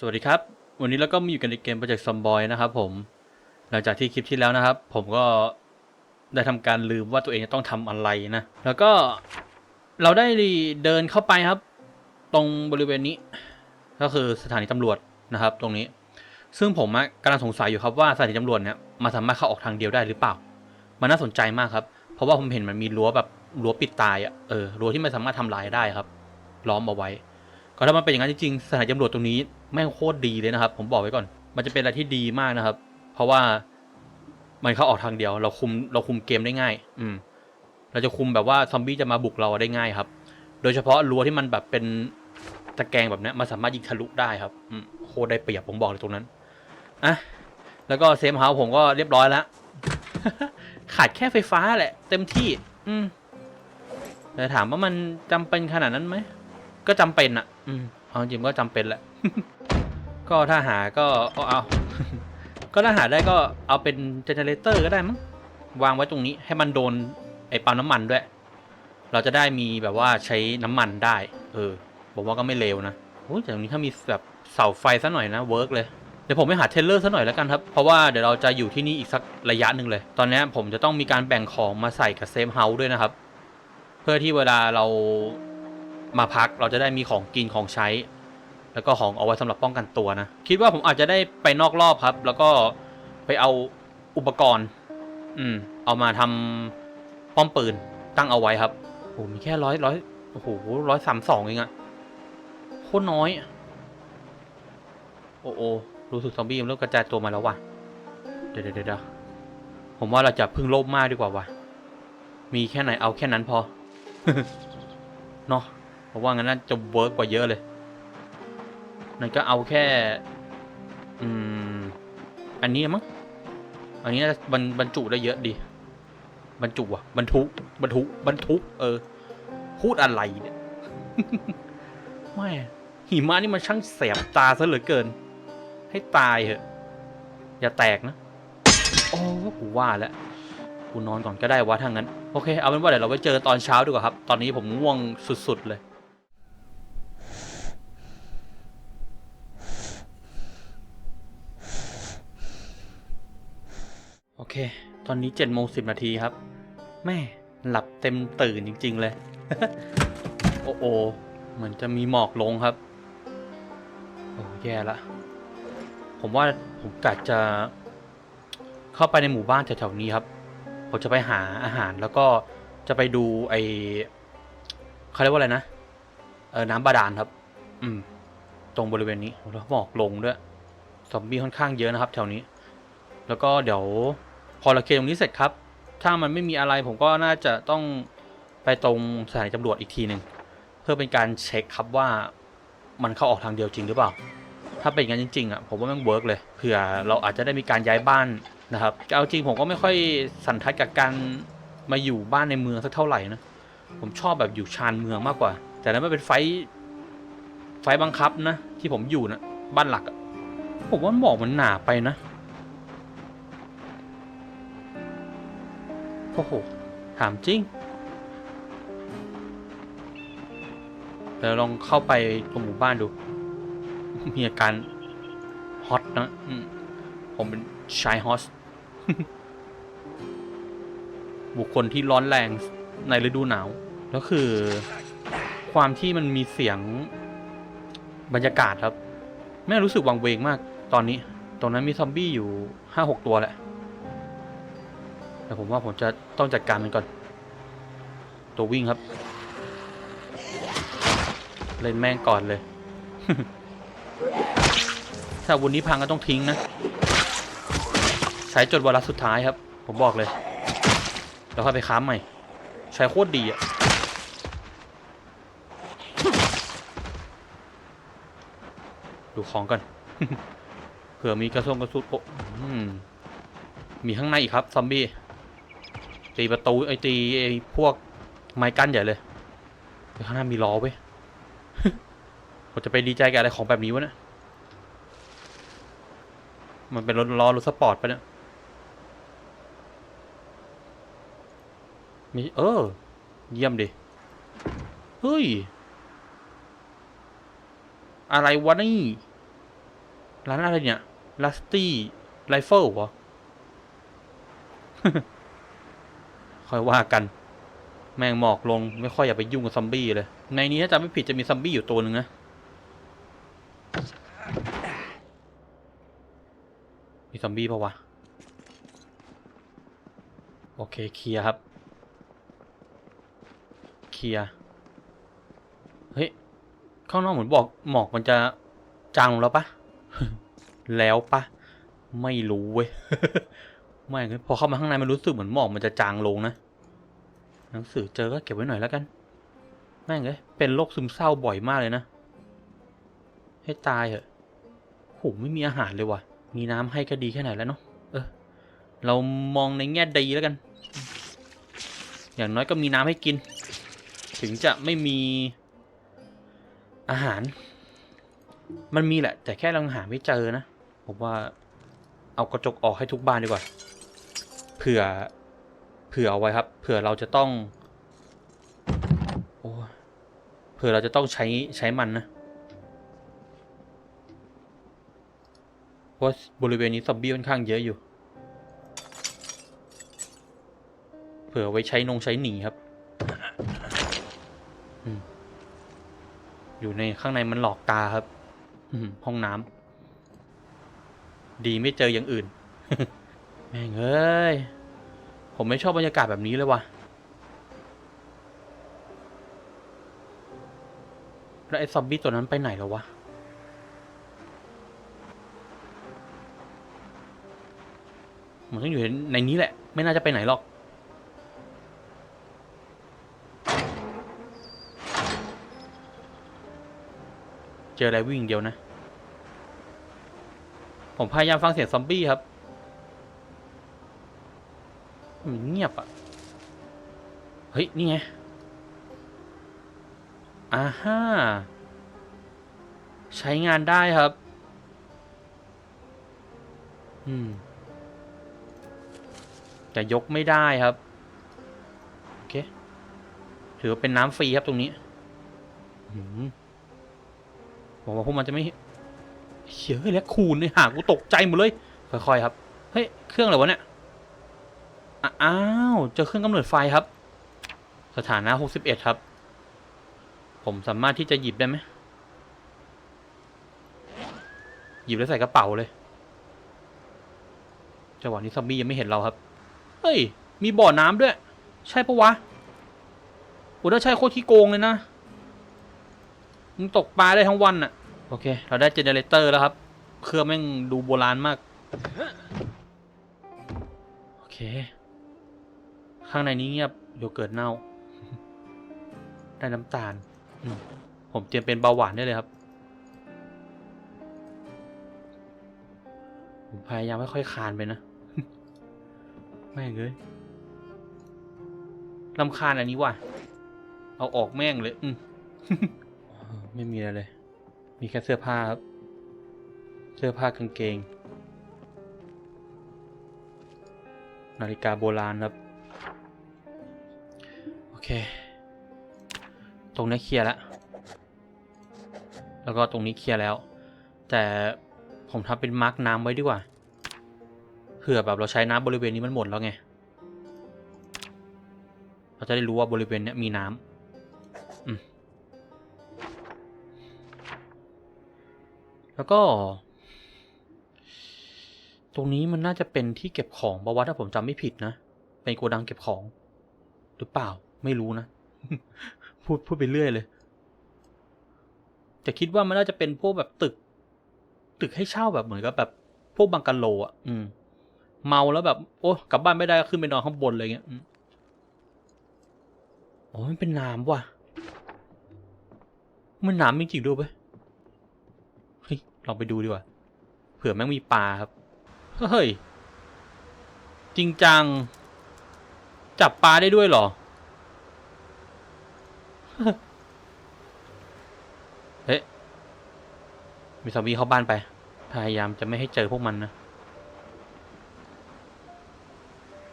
สวัสดีครับ วันนี้เราก็มาอยู่กันในเกม Project Zomboy นะครับผม หลังจากที่คลิปที่แล้วนะครับ ผมก็ได้ทำการลืมว่าตัวเองจะต้องทำอะไรนะ แล้วก็เราได้เดินเข้าไปครับ ตรงบริเวณนี้ ก็คือสถานีตำรวจนะครับ ตรงนี้ ซึ่งผมกำลังสงสัยอยู่ครับว่าสถานีตำรวจเนี่ยมันสามารถเข้าออกทางเดียวได้หรือเปล่า มันน่าสนใจมากครับ เพราะว่าผมเห็นมันมีรั้วแบบรั้วปิดตายอะเออรั้วที่ไม่สามารถทำลายได้ครับ ล้อมเอาไว้ ก็ถ้ามันเป็นอย่างนั้นจริงๆสถานีตำรวจตรงนี้แม่งโคตรดีเลยนะครับ ผมบอกไว้ก่อน มันจะเป็นอะไรที่ดีมากนะครับ เพราะว่ามันเข้าออกทางเดียว เราคุมเราคุมเกมได้ง่าย อืม เราจะคุมแบบว่าซอมบี้จะมาบุกเราได้ง่ายครับ โดยเฉพาะรั้วที่มันแบบเป็นตะแกรงแบบนี้มันสามารถยิงทะลุได้ครับอืโคตรได้เปรียบผมบอกเลยตรงนั้นอะแล้วก็เซฟเฮาส์ผมก็เรียบร้อยแล้วขาดแค่ไฟฟ้าแหละ เต็มที่ อืมแต่ถามว่ามันจำเป็นขนาดนั้นไหม ก็จำเป็นอะอืมเอาจริงๆก็จำเป็นแหละ ก็ถ้าหาก็เอาเอา ก็ถ้าหาได้ก็เอาเป็นเจเนเรเตอร์ก็ได้มั้ง วางไว้ตรงนี้ให้มันโดนไอ้ปั๊มน้ำมันด้วย เราจะได้มีแบบว่าใช้น้ำมันได้ เออผมว่าก็ไม่เลวนะโอ้ยแต่ตรงนี้ถ้ามีแบบเสาไฟซะหน่อยนะเวิร์กเลย เดี๋ยวผมไปหาเทรลเลอร์ซะหน่อยแล้วกันครับ เพราะว่าเดี๋ยวเราจะอยู่ที่นี่อีกสักระยะหนึ่งเลย ตอนนี้ผมจะต้องมีการแบ่งของมาใส่กับเซฟเฮาส์ด้วยนะครับ เพื่อที่เวลาเรา มาพักเราจะได้มีของกินของใช้ แล้วก็ของเอาไว้สำหรับป้องกันตัวนะ คิดว่าผมอาจจะได้ไปนอกรอบครับ แล้วก็ไปเอาอุปกรณ์ อืม เอามาทำป้อมปืนตั้งเอาไว้ครับโอ้มีแค่ร้อยร้อยโอ้โหร้อยสามสองเองอะโคตรน้อย โอ้โอรู้สึกซอมบี้มันเริ่มกระจายตัวมาแล้วว่ะเดี๋ยวเดี๋ยวเดี๋ยวผมว่าเราจะพึ่งโลภมากดีกว่าว่ะ มีแค่ไหนเอาแค่นั้นพอ เนาะ ราะว่างั้นน่าจะเวิร์กกว่าเยอะเลยนั่นก็เอาแค่ อืม อันนี้มั้ง อันนี้น่าจะบรรจุได้เยอะดี บรรจุอะบรรทุก บรรทุก บรรทุก เออ พูดอะไรเนี่ยไม่หิมะนี่มันช่างแสบตาซะเหลือเกิน ให้ตายเหอะ อย่าแตกนะโอ้กูว่าแล้วกูนอนก่อนก็ได้วะทางนั้น โอเค เอาเป็นว่าเดี๋ยวเราไปเจอตอนเช้าดีกว่าครับ ตอนนี้ผมง่วงสุดๆเลย โอเค ตอนนี้เจ็ดโมงสิบนาทีครับ แม่ หลับเต็มตื่นจริง ๆ เลย โอ้โอเหมือนจะมีหมอกลงครับ โอ้แย่ละ ผมว่าผมกะจะ เข้าไปในหมู่บ้านแถวๆนี้ครับ ผมจะไปหาอาหารแล้วก็จะไปดูไอเขาเรียกว่าอะไรนะ เออน้ำบาดาลครับ อืม ตรงบริเวณนี้แล้วหมอกลงด้วย ซอมบี้ค่อนข้างเยอะนะครับ แถวนี้ แล้วก็เดี๋ยว พอเราเคลียร์ตรงนี้เสร็จครับ ถ้ามันไม่มีอะไรผมก็น่าจะต้องไปตรงสถานีตำรวจอีกทีหนึ่งเพื่อเป็นการเช็คครับว่ามันเข้าออกทางเดียวจริงหรือเปล่า ถ้าเป็นอย่างนั้นจริงๆอะผมว่ามันเวิร์กเลยเผื่อเราอาจจะได้มีการย้ายบ้านนะครับเอาจริงผมก็ไม่ค่อยสันทัดกับการมาอยู่บ้านในเมืองสักเท่าไหร่นะผมชอบแบบอยู่ชานเมืองมากกว่า แต่นั้นไม่เป็นไฟท์ไฟท์บังคับนะ ที่ผมอยู่นะบ้านหลักผมว่าหมอกมันหนาไปนะ โอ้โห ถามจริง เดี๋ยวลองเข้าไปตรงหมู่บ้านดู มีอาการฮอตนะผมเป็นชายฮอสบุคคลที่ร้อนแรงในฤดูหนาว แล้วคือ ความที่มันมีเสียงบรรยากาศครับ แม่รู้สึกวังเวงมากตอนนี้ ตรงนั้นมีซอมบี้อยู่ห้าหกตัวแหละ แต่ผมว่าผมจะต้องจัดการมันก่อน ตัววิ่งครับ เล่นแม่งก่อนเลย ถ้าวุธนี้พังก็ต้องทิ้งนะ ใช้จนวาระสุดท้ายครับ ผมบอกเลยแล้วค่อยไปค้าใหม่ ใช้โคตรดีอะดูของก่อนเผื่อมีกระทงกระสุนโอ้อืมมีข้างในอีกครับ ซอมบี้ ตีประตูไอ้ตีไอ้พวกไม้กั้นใหญ่เลยข้างหน้ามีล้อเว้ยผมจะไปดีใจกับอะไรของแบบนี้วะเนี่ยมันเป็นรถล้อรถสปอร์ตปะเนี่ยมีเออ เยี่ยมดิเฮ้ย อะไรวะนี่ ร้านอะไรเนี่ยลัสตี้ไรเฟิลเหรอ ค่อยว่ากัน แม่งหมอกลง ไม่ค่อยอยากไปยุ่งกับซอมบี้เลย ในนี้ถ้าจำไม่ผิดจะมีซอมบี้อยู่ตัวหนึ่งนะมีซอมบี้ปะวะ โอเคเคลียร์ครับเคลียร์เฮ้ยข้างนอกเหมือนบอกหมอกมันจะจางลงแล้วปะแล้วปะไม่รู้เว้ย ไม่พอเข้ามาข้างในมันรู้สึกเหมือนหมอกมันจะจางลงนะ หนังสือเจอก็เก็บไว้หน่อยแล้วกัน แม่งเลยเป็นโรคซึมเศร้าบ่อยมากเลยนะ ให้ตายเหอะโหไม่มีอาหารเลยว่ะ มีน้ำให้ก็ดีแค่ไหนแล้วเนาะ เออ เรามองในแง่ดีแล้วกัน อย่างน้อยก็มีน้ำให้กิน ถึงจะไม่มีอาหาร มันมีแหละ แต่แค่เราหาไม่เจอนะ ผมว่าเอากระจกออกให้ทุกบ้านดีกว่า ผื่อเผื่อเอาไว้ครับ เผื่อเราจะต้องโอ้เผื่อเราจะต้องใช้ใช้มันนะเพราะบริเวณนี้ซอมบี้ค่อนข้างเยอะอยู่ เผื่อไว้ใช้นงใช้หนีครับอยู่ในข้างในมันหลอกตาครับห้องน้ำดีไม่เจออย่างอื่น แม่งเอ้ย ผมไม่ชอบบรรยากาศแบบนี้เลยว่ะแล้วไอ้ซอมบี้ตัวนั้นไปไหนแล้ววะ มันต้องอยู่ในนี้แหละ ไม่น่าจะไปไหนหรอก เจออะไรวิ่งอย่างเดียวนะ ผมพยายามฟังเสียงซอมบี้ครับ มันเงียบอะ เฮ้ย นี่ไงอ่าฮ่า ใช้งานได้ครับ อืม แต่ยกไม่ได้ครับ โอเค ถือว่าเป็นน้ำฟรีครับตรงนี้หืมผมว่าพวกมันจะไม่เฮ้ยแล้วคูณเนี่ยหากูตกใจหมดเลย ค่อยๆครับ เฮ้ย เครื่องอะไรวะเนี่ย อ้าว เจอเครื่องกำเนิดไฟครับ สถานะ 61 ครับ ผมสามารถที่จะหยิบได้ไหม หยิบแล้วใส่กระเป๋าเลย จังหวะนี้ซอมบี้ยังไม่เห็นเราครับ เฮ้ย มีบ่อน้ำด้วย ใช่ปะวะโอ้ถ้าใช่โคตรขี้โกงเลยนะ มึงตกปลาได้ทั้งวันน่ะโอเค เราได้เจเนเรเตอร์แล้วครับ เครื่องแม่งดูโบราณมาก โอเค ข้างในนี้เงียบโยเกิร์ตเน่า ได้น้ำตาล ผมเตรียมเป็นเบาหวานได้เลยครับ ผมพยายามไม่ค่อยคานไปนะ แม่งเลยลำคาญอันนี้ว่ะ เอาออกแม่งเลย อืมไม่มีอะไรเลย มีแค่เสื้อผ้าครับ เสื้อผ้ากางเกง นาฬิกาโบราณครับ เค ตรงนี้เคลียร์แล้ว แล้วก็ตรงนี้เคลียร์แล้ว แต่ผมทำเป็นมาร์กน้ำไว้ดีกว่า เผื่อแบบเราใช้น้ำบริเวณนี้มันหมดแล้วไง เราจะได้รู้ว่าบริเวณนี้มีน้ำอืมแล้วก็ ตรงนี้มันน่าจะเป็นที่เก็บของบาวะถ้าผมจำไม่ผิดนะ เป็นโกดังเก็บของหรือเปล่า ไม่รู้นะ พูดพูดไปเรื่อยเลยแต่คิดว่ามันน่าจะเป็นพวกแบบตึก ตึกให้เช่าแบบเหมือนกับแบบ พวกบังกะโลอะ อืม เมาแล้วแบบ โอ้กลับบ้านไม่ได้ก็ขึ้นไปนอนข้างบนอะไรเงี้ยอืมโอ้มันเป็นน้ำว่ะ มันน้ำจริงๆด้วยเว้ยเฮ้ยลองไปดูดีกว่า เผื่อแม่งมีปลาครับ เฮ้ย จริงจัง จับปลาได้ด้วยเหรอ เฮ้ยมีซอมบี้เข้าบ้านไป พยายามจะไม่ให้เจอพวกมันนะ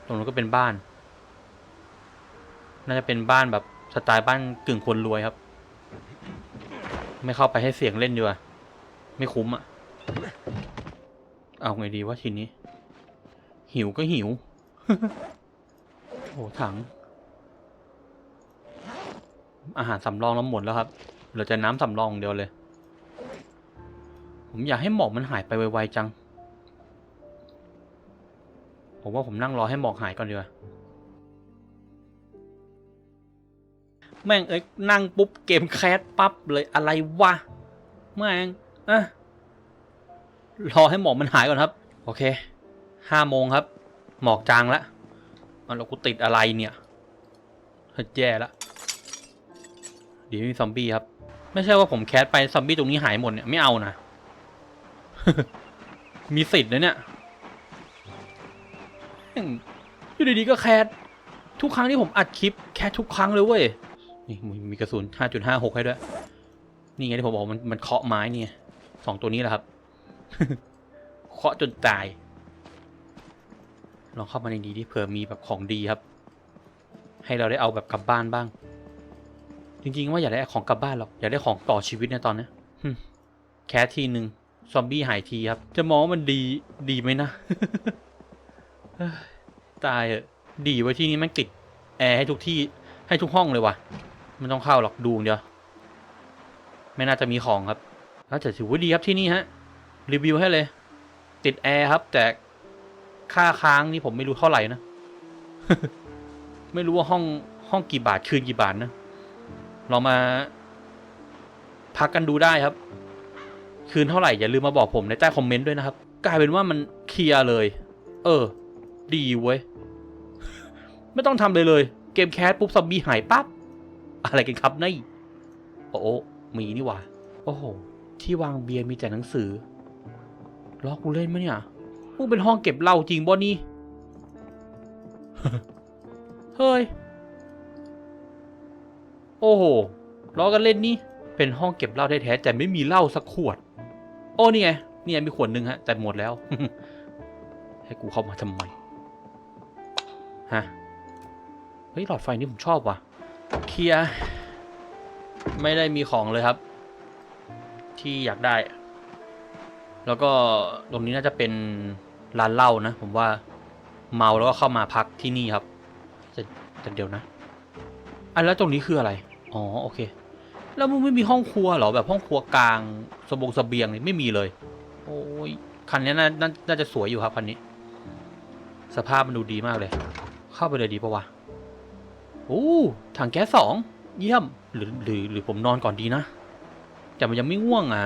ตรงนั้นก็เป็นบ้าน น่าจะเป็นบ้านแบบสไตล์บ้านกึ่งคนรวยครับ ไม่เข้าไปให้เสียงเล่นดีกว่าไม่คุ้มอะเอาไงดีวะทีนี้ หิวก็หิว โอ้ถัง อาหารสำรองเราหมดแล้วครับเหลือแต่น้ำสำรององเดียวเลย ผมอยากให้หมอกมันหายไปไวๆจัง ผมว่าผมนั่งรอให้หมอกหายก่อนดีกว่าแม่งเอ้ยนั่งปุ๊บเกมแคสปั๊บเลยอะไรวะแม่งอะรอให้หมอกมันหายก่อนครับ โอเคห้าโมงครับ หมอกจางแล้วเอาแล้วกูติดอะไรเนี่ยเฮ้ยแย่ละเดี๋ยวมีซอมบี้ครับ ไม่ใช่ว่าผมแคสไปซอมบี้ตรงนี้หายหมดเนี่ยไม่เอานะ มีสิทธิ์นะเนี่ยอยู่ดีๆก็แคสทุกครั้งที่ผมอัดคลิปแคสทุกครั้งเลยเว้ย นี่มีมีกระสุน 5.56 ให้ด้วย นี่ไงที่ผมบอกมันมันเคาะไม้เนี่ยสองตัวนี้แหละครับ เคาะจนตาย ลองเข้ามาในดีที่เผื่อมีแบบของดีครับ ให้เราได้เอาแบบกลับบ้านบ้าง จริงๆว่าอยากได้ของกลับบ้านหรอกอยากได้ของต่อชีวิตในตอนนี้หึแคสทีหนึ่งซอมบี้หายทีครับ จะมองว่ามันดีดีไหมนะเฮ้ยตายเหอะดีไว้ที่นี่แม่งติดแอร์ให้ทุกที่ให้ทุกห้องเลยว่ะไม่ต้องเข้าหรอกดูอย่างเดียว ไม่น่าจะมีของครับแล้วแต่ถือว่าดีครับที่นี่ฮะ รีวิวให้เลย ติดแอร์ครับ แต่ค่าค้างนี่ผมไม่รู้เท่าไหร่นะ ไม่รู้ว่าห้องห้องกี่บาทคืนกี่บาทนะ ลองมา พักกันดูได้ครับ คืนเท่าไหร่อย่าลืมมาบอกผมในใต้คอมเมนต์ด้วยนะครับ กลายเป็นว่ามันเคลียร์เลย เออ ดีเว้ย ไม่ต้องทำเลยเลย เกมแคสปุ๊บซอมบี้หายปั๊บ อะไรกันครับนี่โอ้โอมีนี่ว่าโอ้โห ที่วางเบียร์มีแต่หนังสือล้อกูเล่นมั้ยเนี่ยมึงเป็นห้องเก็บเหล้าจริงบ่นี่ เฮ้ย โอ้โหล้อกันเล่นนี่เป็นห้องเก็บเหล้าแท้ๆแต่ไม่มีเหล้าสักขวด โอ้นี่ไงนี่มีขวดหนึ่งฮะ แต่หมดแล้ว ให้กูเข้ามาทำไมฮะเฮ้ยหลอดไฟนี่ผมชอบว่ะเคลียไม่ได้มีของเลยครับ ที่อยากได้ แล้วก็ตรงนี้น่าจะเป็นร้านเหล้านะ ผมว่าเมาแล้วก็เข้ามาพักที่นี่ครับแต่เดี๋ยวนะ อันแล้วตรงนี้คืออะไร อ๋อโอเค แล้วมึงไม่มีห้องครัวเหรอแบบห้องครัวกลางสบงสเบียงนี่ไม่มีเลย โอ้ยคันนี้น่าน่าจะสวยอยู่ครับคันนี้ สภาพมันดูดีมากเลย เข้าไปเลยดีปะวะโอ้ถังแก๊สสองเยี่ยมหรือหรือหรือผมนอนก่อนดีนะแต่มันยังไม่ง่วงอะ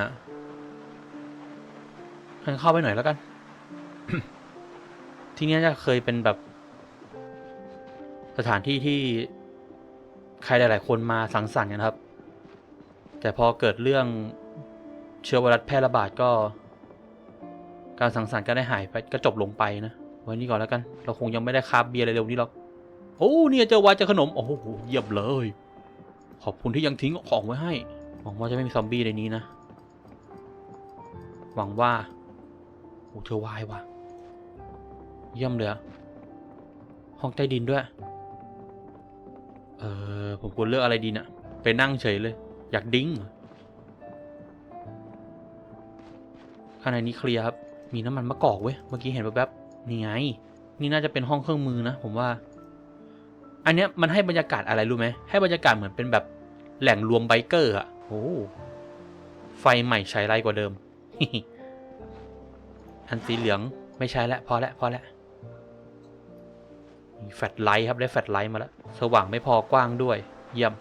งั้นเข้าไปหน่อยแล้วกัน ที่นี้จะเคยเป็นแบบสถานที่ที่ ใครหลาย ๆ คนมาสังสรรค์กันครับ แต่พอเกิดเรื่องเชื้อไวรัสแพร่ระบาดก็ การสังสรรค์ก็ได้หายไปก็จบลงไปนะไว้นี่ก่อนแล้วกัน เราคงยังไม่ได้คาบเบียร์อะไรเร็วนี้หรอกโอ้เนี่ยเจอวายเจอขนม โอ้โหเยี่ยมเลย ขอบคุณที่ยังทิ้งของไว้ให้หวังว่าจะไม่มีซอมบี้ในนี้นะ หวังว่าโอ้เธอวายว่ะเยี่ยมเลยห้องใต้ดินด้วย เออผมควรเลือกอะไรดีนะ่ะไปนั่งเฉยเลย อยากดิ้งข้างในนี้เคลียร์ครับ มีน้ำมันมะกอกเว้ย เมื่อกี้เห็นแวบๆนี่ไง นี่น่าจะเป็นห้องเครื่องมือนะ ผมว่า อันเนี้ยมันให้บรรยากาศอะไรรู้ไหม ให้บรรยากาศเหมือนเป็นแบบแหล่งรวมไบเกอร์อะโอ้ไฟใหม่ใช้ไรกว่าเดิม อันสีเหลืองไม่ใช่แล้วพอแล้วพอแล้ว มีแฟลชไลท์ครับได้แฟลชไลท์มาแล้ว สว่างไม่พอกว้างด้วย เยี่ยม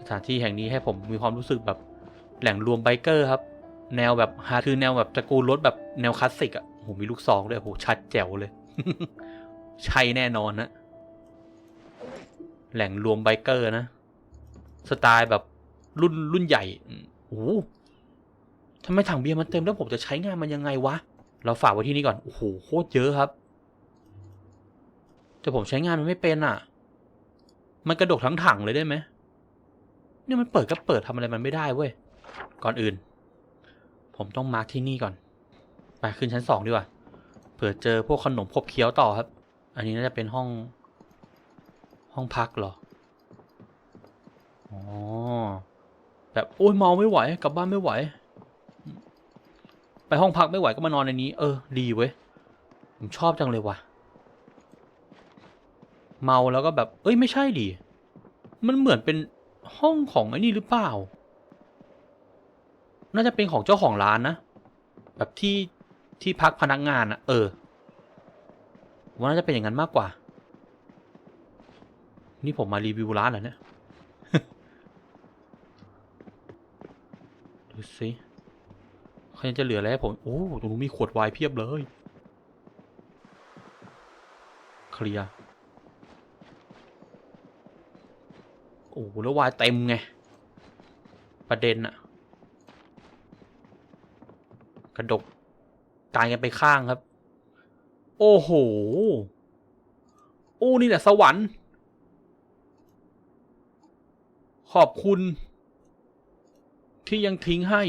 สถานที่แห่งนี้ให้ผมมีความรู้สึกแบบแหล่งรวมไบเกอร์ครับ แนวแบบฮาร์คือแนวแบบตระกูลรถแบบแนวคลาสสิกอะโหมีลูกซองด้วยโหชัดแจ๋วเลย ใช่แน่นอนนะแหล่งรวมไบเกอร์นะ สไตล์แบบรุ่นรุ่นใหญ่โอ้โหทำไมถังเบียร์มันเต็มแล้วผมจะใช้งานมันยังไงวะ เราฝากไว้ที่นี่ก่อน โอ้โห โคตรเยอะครับ แต่ผมใช้งานมันไม่เป็นอะ มันกระดกทั้งถังเลยได้ไหมเนี่ยมันเปิดก็เปิดทำอะไรมันไม่ได้เว้ย ก่อนอื่น ผมต้องมาร์คที่นี่ก่อน ไปขึ้นชั้นสองดีกว่า เผื่อเจอพวกขนมขบเคี้ยวต่อครับ อันนี้น่าจะเป็นห้อง ห้องพักเหรอ อ๋อ แบบโอ้ยเมาไม่ไหว กลับบ้านไม่ไหว ไปห้องพักไม่ไหวก็มานอนในนี้ เออ ดีเว้ย ผมชอบจังเลยว่ะ เมาแล้วก็แบบ เอ้ยไม่ใช่ดิ มันเหมือนเป็นห้องของไอ้นี่หรือเปล่า น่าจะเป็นของเจ้าของร้านนะ แบบที่ที่พักพนักงานอะเออ ว่าน่าจะเป็นอย่างนั้นมากกว่า นี่ผมมารีวิวร้านเหรอเนี่ย ดูสิเขายังจะเหลืออะไรให้ผม โอ้ตรงนู้นมีขวดไวน์เพียบเลย เคลียร์ โอ้แล้ววายเต็มไง ประเด็นอะกระดกกายกันไปข้างครับ โอ้โหโอ้นี่แหละสวรรค์ ขอบคุณ ที่ยังทิ้งให้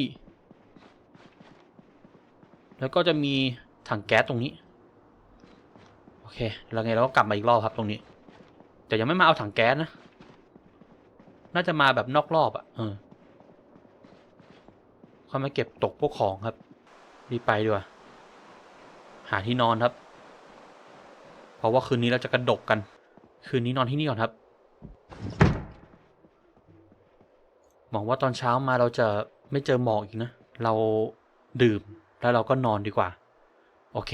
แล้วก็จะมีถังแก๊สตรงนี้ โอเค แล้วไงเราก็กลับมาอีกรอบครับตรงนี้ แต่ยังไม่มาเอาถังแก๊สนะ น่าจะมาแบบนอกรอบอะ่ะเออค่อยมาเก็บตกพวกของครับรีบไปดีกว่าหาที่นอนครับ เพราะว่าคืนนี้เราจะกระดกกัน คืนนี้นอนที่นี่ก่อนครับหวังว่าตอนเช้ามาเราจะไม่เจอหมอกอีกนะ เราดื่มแล้วเราก็นอนดีกว่า โอเค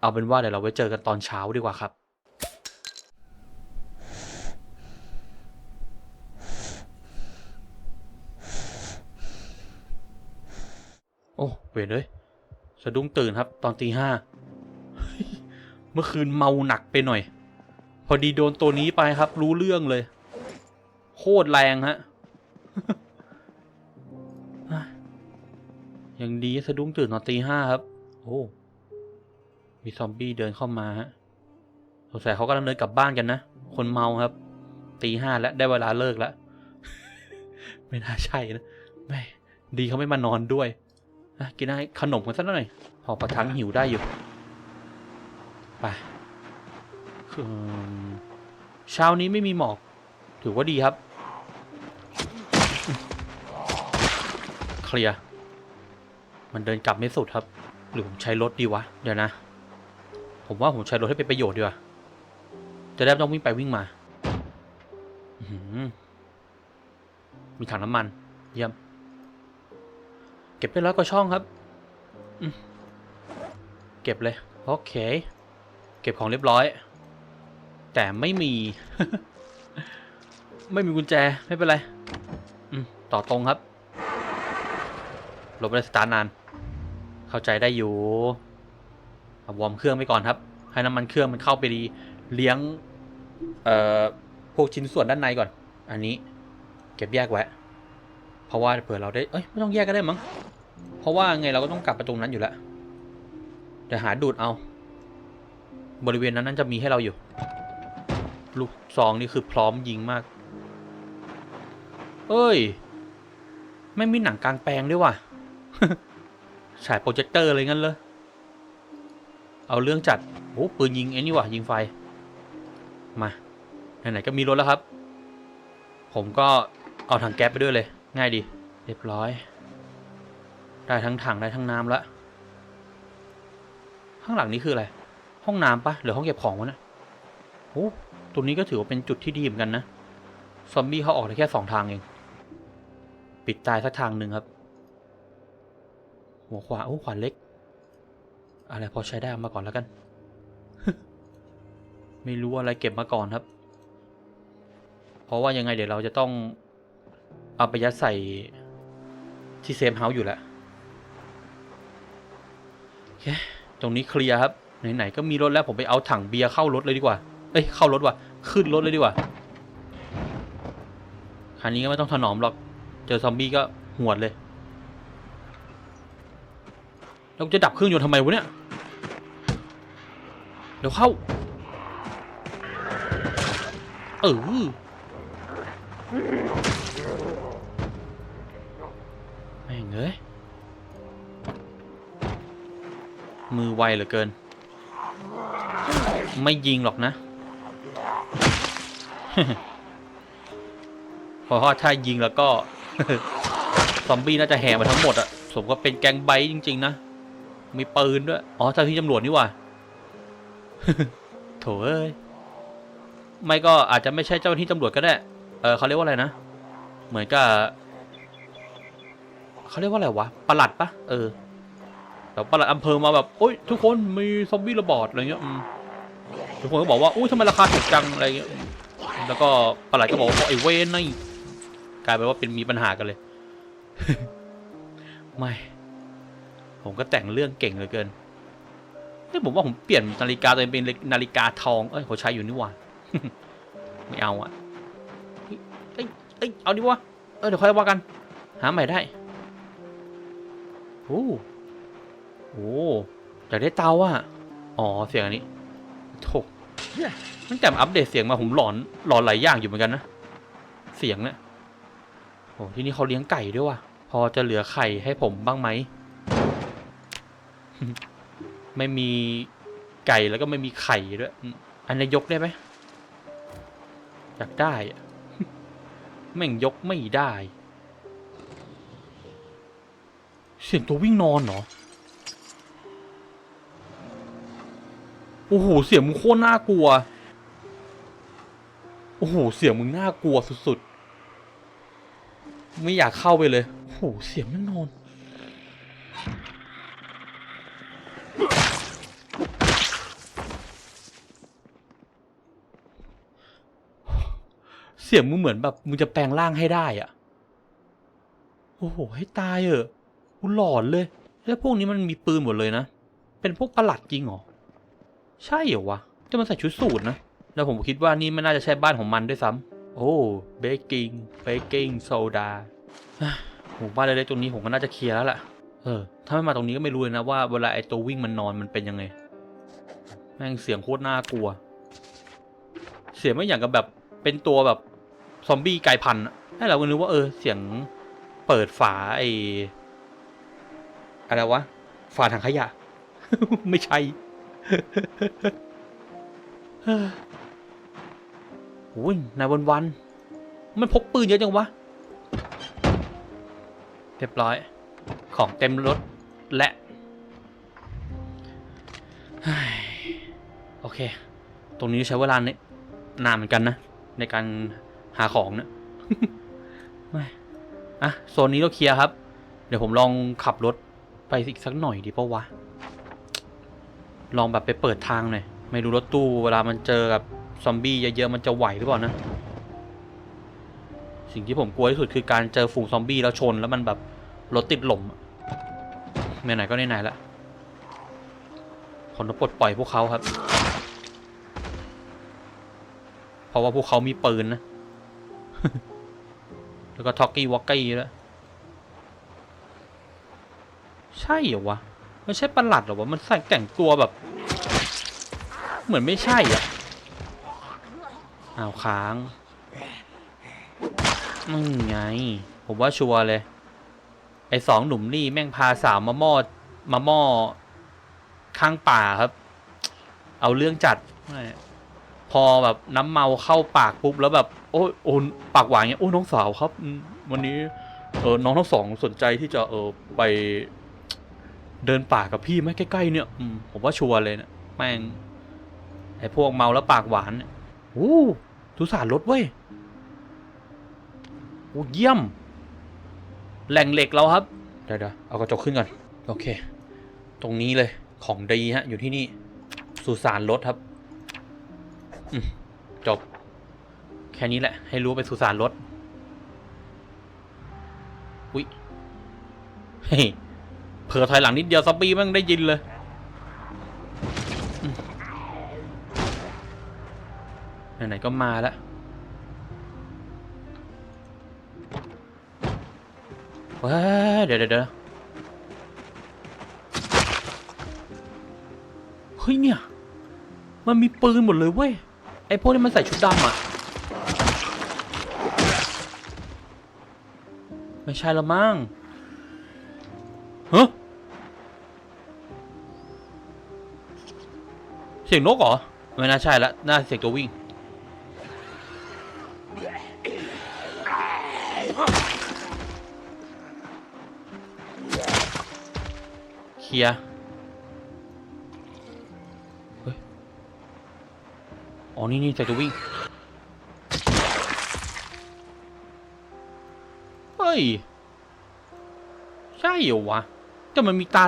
เอาเป็นว่าเดี๋ยวเราไว้เจอกันตอนเช้าดีกว่าครับ โอ้เวรเลยสะดุ้งตื่นครับ ตอนตีห้าเมื่อคืนเมาหนักไปหน่อย พอดีโดนตัวนี้ไปครับ รู้เรื่องเลย โคตรแรงฮะยังดีสะดุ้งตื่นตอนตีห้าครับ โอ้ มีซอมบี้เดินเข้ามาฮะสงสัยเขากำลังเดินกลับบ้านกันนะ คนเมาครับ ตีห้าแล้วได้เวลาเลิกแล้ว ไม่น่าใช่นะแม่ ดีเขาไม่มานอนด้วย กินได้ขนมกันสักหน่อยพอประทังหิวได้อยู่ไปเช้านี้ไม่มีหมอก ถือว่าดีครับ เคลียร์มันเดินกลับไม่สุดครับ หรือผมใช้รถดีวะ เดี๋ยวนะ ผมว่าผมใช้รถให้เป็นประโยชน์ดีกว่าจะได้ไม่ต้องวิ่งไปวิ่งมาอืมีถังน้ำมัน เยี่ยม เก็บได้ร้อยกว่าช่องครับ เก็บเลย โอเค เก็บของเรียบร้อย แต่ไม่มี ไม่มีกุญแจ ไม่เป็นไรต่อตรงครับลบไปสตาร์นาน เข้าใจได้อยู่เอาวอร์มเครื่องไปก่อนครับ ให้น้ำมันเครื่องมันเข้าไปดี เลี้ยง เอ่อ พวกชิ้นส่วนด้านในก่อน อันนี้ เก็บแยกไว้ เพราะว่าเผื่อเราได้ เอ้ยไม่ต้องแยกก็ได้มั้ง เพราะว่าไงเราก็ต้องกลับไปตรงนั้นอยู่แล้วเดี๋ยวหาดูดเอา บริเวณนั้นน่าจะมีให้เราอยู่ ลูกซองนี่คือพร้อมยิงมาก เอ้ย ไม่มีหนังกลางแปลงด้วยว่ะ ฉายโปรเจคเตอร์อะไรงั้นเลย เอาเรื่องจัดโอ้ปืนยิงไอ้นี่ว่ะยิงไฟ มา ไหนๆก็มีรถแล้วครับ ผมก็เอาถังแก๊สไปด้วยเลย ง่ายดี เรียบร้อย ได้ทั้งถังได้ทั้งน้ำละข้างหลังนี้คืออะไร ห้องน้ำปะหรือห้องเก็บของวะนะโอ้ตรงนี้ก็ถือว่าเป็นจุดที่ดีเหมือนกันนะ ซอมบี้เขาออกได้แค่สองทางเอง ปิดตายสักทางหนึ่งครับ หัวขวาโอ้ขวานเล็ก อะไรพอใช้ได้เอามาก่อนแล้วกัน ไม่รู้อะไรเก็บมาก่อนครับ เพราะว่ายังไงเดี๋ยวเราจะต้อง เอาไปยัดใส่ที่เซฟเฮาส์อยู่แล้วโอเคตรงนี้เคลียร์ครับ ไหนๆก็มีรถแล้วผมไปเอาถังเบียร์เข้ารถเลยดีกว่า เอ้ยเข้ารถว่ะ ขึ้นรถเลยดีกว่า คันนี้ก็ไม่ต้องถนอมหรอก เจอซอมบี้ก็หวดเลย แล้วจะดับเครื่องยนต์ทำไมวะเนี่ย เดี๋ยวเข้า เออ แม่ง เอ้ย มือไวเหลือเกิน ไม่ยิงหรอกนะ เพราะว่าถ้ายิงแล้วก็ ซอมบี้น่าจะแห่มาทั้งหมดอะสมก็เป็นแก๊งไบจริง ๆ นะ มีปืนด้วย อ๋อเจ้าที่ตำรวจนี่ว่าโถเอ้ย ไม่ก็อาจจะไม่ใช่เจ้าหน้าที่ตำรวจก็ได้ เออเขาเรียกว่าอะไรนะ เหมือนกับ เขาเรียกว่าอะไรวะประหลัดปะเออแบบประหลัดอำเภอมาแบบโอ้ยทุกคนมีซอมบี้ระบาดอะไรเงี้ยทุกคนก็บอกว่าอุ้ยทำไมราคาถูกจังอะไรเงี้ยแล้วก็ประหลัดก็บอกว่าไอ้เวนนี่กลายเป็นว่าเป็นมีปัญหากันเลย ไม่ ผมก็แต่งเรื่องเก่งเหลือเกินเฮ้ยผมว่าผมเปลี่ยนนาฬิกาตัวเองเป็นนาฬิกาทองเอ้ยเขาใช้อยู่นี่หว่าไม่เอาอะเฮ้ยเอ้ยเอ้ยเอาดิวะเออเดี๋ยวค่อยว่ากัน หาใหม่ได้ โอ้โหอยากได้เตาอะอ๋อ เสียงอันนี้โถตั้งแต่อัปเดตเสียงมาผมหลอนหลอนหลายอย่างอยู่เหมือนกันนะ เสียงเนี่ยโอ้ที่นี่เขาเลี้ยงไก่ด้วยว่ะ พอจะเหลือไข่ให้ผมบ้างไหม ไม่มีไก่แล้วก็ไม่มีไข่ด้วยอืมอันนี้ยกได้ไหมอยากได้อะแม่งยกไม่ได้ เสียงตัววิ่งนอนเหรอ โอ้โห เสียงมึงโคตรน่ากลัว โอ้โห เสียงมึงน่ากลัวสุดๆ ไม่อยากเข้าไปเลย โอ้โห เสียงมันนอน เสียงมึงเหมือนแบบมึงจะแปลงร่างให้ได้อะโอ้โห ให้ตายเออะ กูหลอนเลย แล้วพวกนี้มันมีปืนหมดเลยนะ เป็นพวกประหลัดจริงเหรอ ใช่เหรอวะ จะมันใส่ชุดสูทนะ แล้วผมคิดว่านี่ไม่น่าจะใช่บ้านของมันด้วยซ้ำโอ้เบกกิ้งเบกกิ้งโซดาหมู่บ้านเล็กๆตรงนี้ผมก็น่าจะเคลียร์แล้วล่ะ เออ ถ้าไม่มาตรงนี้ก็ไม่รู้เลยนะว่าเวลาไอ้ตัววิ่งมันนอนมันเป็นยังไง แม่งเสียงโคตรน่ากลัว เสียงไม่อย่างกับแบบเป็นตัวแบบซอมบี้กลายพันธุ์ให้เราก็นึกว่าเออเสียงเปิดฝาไอ อะไรวะ ฝาถังขยะ ไม่ใช่โอ้ยนายวันวัน มันพกปืนเยอะจังวะ เรียบร้อย ของเต็มรถและโอเค ตรงนี้ใช้เวลาเนี่ยนานเหมือนกันนะ ในการหาของเนะไม่ อะ โซนนี้เราเคลียร์ครับ เดี๋ยวผมลองขับรถ ไปอีกสักหน่อยดีปะวะ ลองแบบไปเปิดทางหน่อย ไม่รู้รถตู้เวลามันเจอกับซอมบี้เยอะๆมันจะไหวหรือเปล่านะ สิ่งที่ผมกลัวที่สุดคือการเจอฝูงซอมบี้แล้วชนแล้วมันแบบรถติดหล่มอไหนๆก็ไหนๆละผมต้องปลดปล่อยพวกเขาครับ เพราะว่าพวกเขามีปืนนะ แล้วก็ท็อกกี้วอกกี้แล้วย ใช่เหรอวะไม่ใช่ประหลัดเหรอวะ มันใส่แต่งตัวแบบ เหมือนไม่ใช่อะอ้าวค้างนั่นไง ผมว่าชัวร์เลย ไอ้สองหนุ่มนี่แม่งพาสาวมาหม้อมาหม้อข้างป่าครับ เอาเรื่องจัด พอแบบน้ำเมาเข้าปากปุ๊บแล้วแบบ โอ้ยโอนปากหวานเงี้ยโอ้น้องสาวครับ วันนี้เออน้องทั้งสองสนใจที่จะเออไป เดินป่ากับพี่ไหมใกล้ๆเนี่ยอืมผมว่าชัวร์เลยเนะแม่งไอ้พวกเมาแล้วปากหวานเนี่ยโอ้ทุสารรถเว้ยโอ้เยี่ยม แหล่งเหล็กเราครับ เดี๋ยวๆเอากระจกขึ้นก่อน โอเค ตรงนี้เลยของดีฮะ อยู่ที่นี่ สุสานรถครับอืจบ แค่นี้แหละ ให้รู้ว่าเป็นสุสานรถ อุ๊ยเฮ้ เผื่อถอยหลังนิดเดียวซอมบี้แม่งได้ยินเลยไหนๆก็มาแล้วว้าเดี๋ยวเดี๋ยวเดี๋ยวเฮ้ยเนี่ย มันมีปืนหมดเลยเว้ย ไอพวกนี้มันใส่ชุดดำอะ ไม่ใช่ละมั้ง เสียงนกเหรอ ไม่น่าใช่ละน่าเสียงตัววิ่ง เคลียร์อ๋อ นี่นี่เสียงตัววิ่ง เฮ้ย ใช่เหรอวะ แต่มันมีตา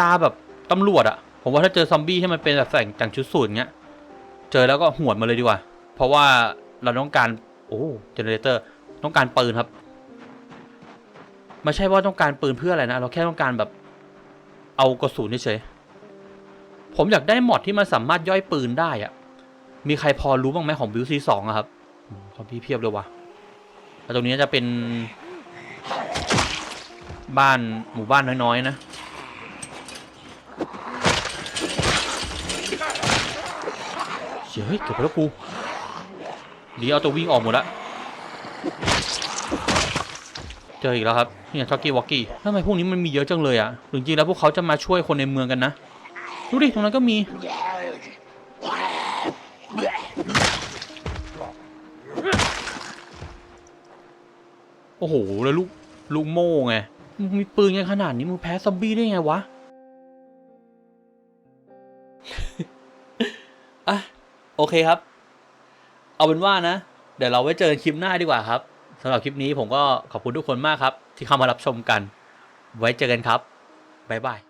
ตาแบบตำรวจอะ ผมว่าถ้าเจอซอมบี้ที่มันเป็นแบบแต่งแต่งชุดสูทเงี้ย เจอแล้วก็หวดมาเลยดีกว่า เพราะว่าเราต้องการ โอ้เจเนเรเตอร์ต้องการปืนครับ ไม่ใช่ว่าต้องการปืนเพื่ออะไรนะ เราแค่ต้องการแบบ เอากระสุนเฉยผมอยากได้หมอดที่มันสามารถย่อยปืนได้อะมีใครพอรู้บ้างไหมของบิวซีสองอะครับซอมบี้เพียบเลยว่ะแล้วตรงนี้จะเป็น บ้านหมู่บ้านน้อยๆนะ เสียเฮ้ยเก็บไปแล้วกูดีเอาตัววิ่งออกหมดละเจออีกแล้วครับเนี่ยช็อกกี้วอกกี้ทำไมพวกนี้มันมีเยอะจังเลยอะ่ะหรือจริงๆแล้วพวกเขาจะมาช่วยคนในเมืองกันนะดูดิตรงนั้นก็มีโอ้โหแล้วลูกลูกโม่ไงมึงมีปืนกันขนาดนี้มึงแพ้ซอมบี้ได้ไงวะ อะ โอเคครับ เอาเป็นว่านะ เดี๋ยวเราไว้เจอกันคลิปหน้าดีกว่าครับสำหรับคลิปนี้ผมก็ขอบคุณทุกคนมากครับ ที่เข้ามารับชมกัน ไว้เจอกันครับบ๊ายบาย